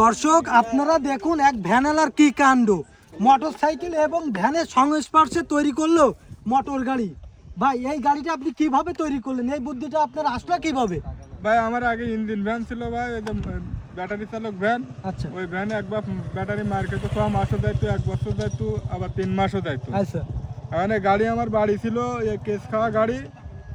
দর্শক আপনারা দেখুন এক ভ্যানালার কি কাণ্ড। মোটর সাইকেল এবং ভ্যানের সংস্পর্শে তৈরি করল মোটর গাড়ি। ভাই এই গাড়িটা আপনি কীভাবে তৈরি করলেন? এই বুদ্ধিটা আপনার আসলো কীভাবে? ভাই আমার আগে ইঞ্জিন ভ্যান ছিল ভাই যে ব্যাটারি চালক ভ্যান। আচ্ছা। ওই ভ্যানে একবার ব্যাটারি মার্কেটে ছ মাসও যাইতো এক বছর যাইতো আবার তিন মাসও যাইতো। আচ্ছা। এখানে গাড়ি আমার বাড়ি ছিল এই কেস খাওয়া গাড়ি।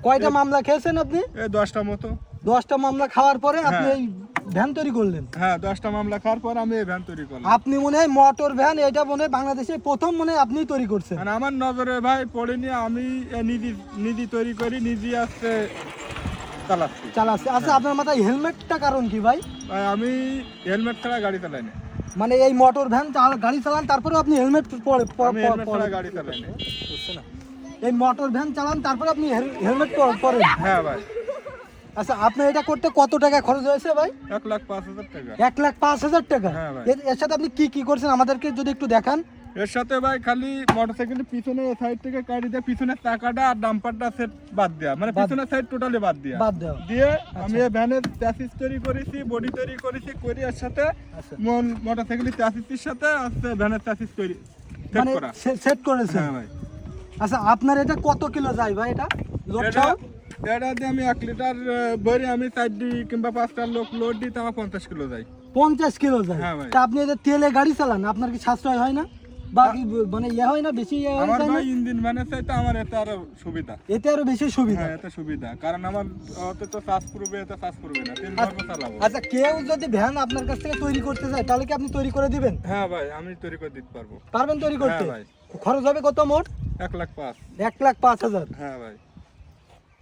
কয়টা মামলা খেয়েছেন আপনি? এই দশটা মতো। দশটা মামলা খাওয়ার পরে আপনি হ্যাঁ। এই ভ্যান তৈরি করলেন? হ্যাঁ দশটা মামলা খাওয়ার পর আমি এই ভ্যান তৈরি করলাম। আপনি মনে হয় মোটর ভ্যান এটা মনে হয় বাংলাদেশে প্রথম মনে হয় আপনি তৈরি করছেন। মানে আমার নজরে ভাই পড়েনি আমি নিজে নিজে তৈরি করি নিজে আসছে চালাচ্ছি। চালাচ্ছে। আচ্ছা আপনার মাথায় হেলমেটটা কারণ কি ভাই? ভাই আমি হেলমেট ছাড়া গাড়ি চালাই না। মানে এই মোটর ভ্যান গাড়ি চালান তারপরে আপনি হেলমেট পরে হেলমেট ছাড়া পরে- গাড়ি চালাই না। এই মোটর ভ্যান চালান তারপরে আপনি হেলমেট পরেন। হ্যাঁ ভাই। আচ্ছা আপনার এটা করতে কত টাকা খরচ হয়েছে ভাই? এক লাখ পাঁচ হাজার টাকা। এক লাখ পাঁচ হাজার টাকা? হ্যাঁ এর- সাথে আপনি কি কি করছেন? আমাদেরকে যদি একটু দেখান। এর সাথে ভাই খালি মোটরসাইকেলের পিছনে সাইড থেকে কাটি দিয়ে পিছনের চাকাটা আর ডাম্পারটা সেট বাদ দেওয়া মানে পিছনের সাইড টোটালি বাদ দেওয়া বাদ দেওয়া দিয়ে আমি ভ্যানের চ্যাসিস তৈরি করেছি বডি তৈরি করেছি করি এর সাথে আচ্ছা। মোটরসাইকেলের চ্যাসিসের সাথে ভ্যানের চ্যাসিস তৈরি সেট মানে সেট করেছেন? হ্যাঁ ভাই। আচ্ছা আপনার এটা কত কিলো যায় ভাই এটা? লোড এটা দিয়ে আমি এক লিটার ভরি আমি কিংবা পাঁচটা লোক লোড আমার পঞ্চাশ কিলো যায়। পঞ্চাশ কিলো যায়? হ্যাঁ ভাই। তা আপনি এটা তেলে গাড়ি চালান আপনার কি সাশ্রয় হয় না? বা কি মানে ইয়ে হয় না বেশি ইয়ে হয়ে আমার ভাই ইঞ্জিন চাইতে আমার এতে আরও সুবিধা। এতে আরও বেশি সুবিধা? হ্যাঁ এতে সুবিধা। কারণ আমার অত তো চাষ করবে এতে চাষ করবে না। তিন চালাবো। আচ্ছা কেউ যদি ভ্যান আপনার কাছ থেকে তৈরি করতে চায় তাহলে কি আপনি তৈরি করে দিবেন? হ্যাঁ ভাই আমি তৈরি করে দিতে পারব। পারবেন তৈরি করতে? হ্যাঁ ভাই। খরচ হবে কত মোট? এক লাখ পাঁচ। এক লাখ পাঁচ হাজার। হ্যাঁ ভাই।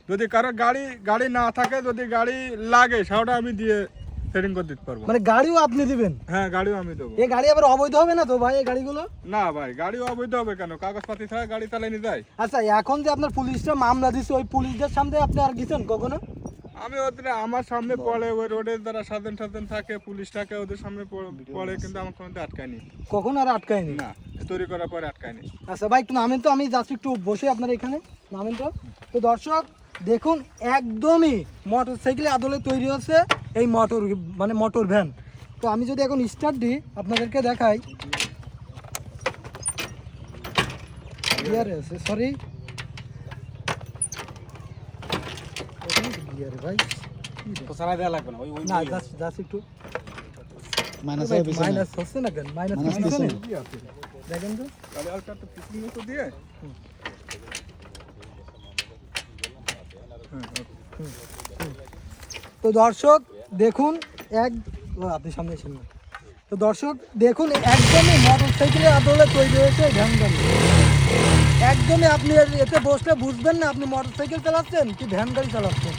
যদি কারও গাড়ি গাড়ি না থাকে যদি গাড়ি লাগে সেটা আমি দিয়ে সেটিং করে দিতে পারব। মানে গাড়িও আপনি দিবেন? হ্যাঁ গাড়িও আমি দেবো। এই গাড়ি আবার অবৈধ হবে না তো ভাই এই গাড়িগুলো? না ভাই গাড়িও অবৈধ হবে কেন? কাগজপাতি ছাড়া গাড়ি চালাইনি যায়। আচ্ছা এখন যে আপনার পুলিশটা মামলা দিচ্ছে ওই পুলিশদের সামনে আপনি আর গেছেন কখনো? আমি ওদের আমার সামনে পড়ে ওই রোডের যারা সাধন সাধন থাকে পুলিশ থাকে ওদের সামনে পড়ে- পড়ে কিন্তু আমার কোনো আটকায়নি। কখন আর আটকায়নি? না তৈরি করার পরে আটকায়নি। আচ্ছা ভাই একটু নামেন তো আমি যাচ্ছি একটু বসে আপনার এখানে। নামেন তো। তো দর্শক দেখুন একদমই মোটর সাইকেলের আদলে তৈরি হচ্ছে এই মোটর মানে মোটর ভ্যান তো আমি যদি এখন স্টার্ট দিই আপনাদেরকে দেখাই। গিয়ারে আছে সরি গিয়ারে ভাই না জাস্ট জাস্ট একটু মাইনাস মাইনাস হচ্ছে না কেন? মাইনাস দেখেন তো। দিয়ে। তো দর্শক, দেখুন, এক আপনি সামনে ছিলেন না। তো দর্শক, দেখুন, একদমই মোটর সাইকেলের আদলে তৈরি হয়েছে ভ্যান গাড়ি একদমই আপনি এতে বসলে বুঝবেন না আপনি মোটর সাইকেল চালাচ্ছেন কি ভ্যান গাড়ি চালাচ্ছেন